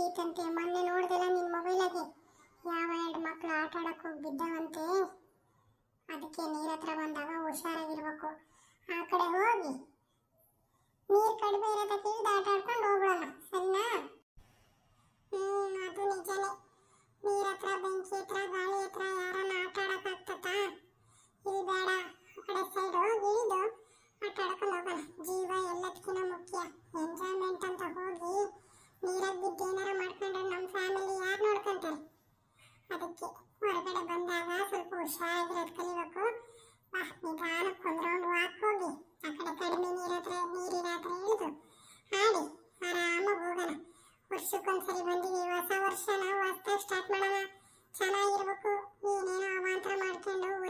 ಐತಂತೆ ಮೊನ್ನೆ ನೋಡ್ದಲ್ಲ ನಿನ್ನ ಮೊಬೈಲಾಗೆ? ಯಾವ ಎರಡು ಮಕ್ಕಳು ಆಟ ಆಡಕ್ಕೆ ಹೋಗಿ ಬಿದ್ದವಂತೆ ಅದಕ್ಕೆ ನೀರ ಹತ್ರ ಬಂದಾಗ ಹುಷಾರಾಗಿರ್ಬೇಕು. ಆ ಕಡೆ ಹೋಗಿ. ವರ್ಷಕ್ಕೊಂದ್ಸರಿ ಬಂದೀವಿ ಹೊಸ ವರ್ಷ ನಾವು ಹೊಸ್ದಾಗಿ ಸ್ಟಾರ್ಟ್ ಮಾಡೋಣ. ಚೆನ್ನಾಗಿರ್ಬೇಕು. ಏನೇನೋ ಅವಾಂತರ ಮಾಡ್ಕೊಂಡು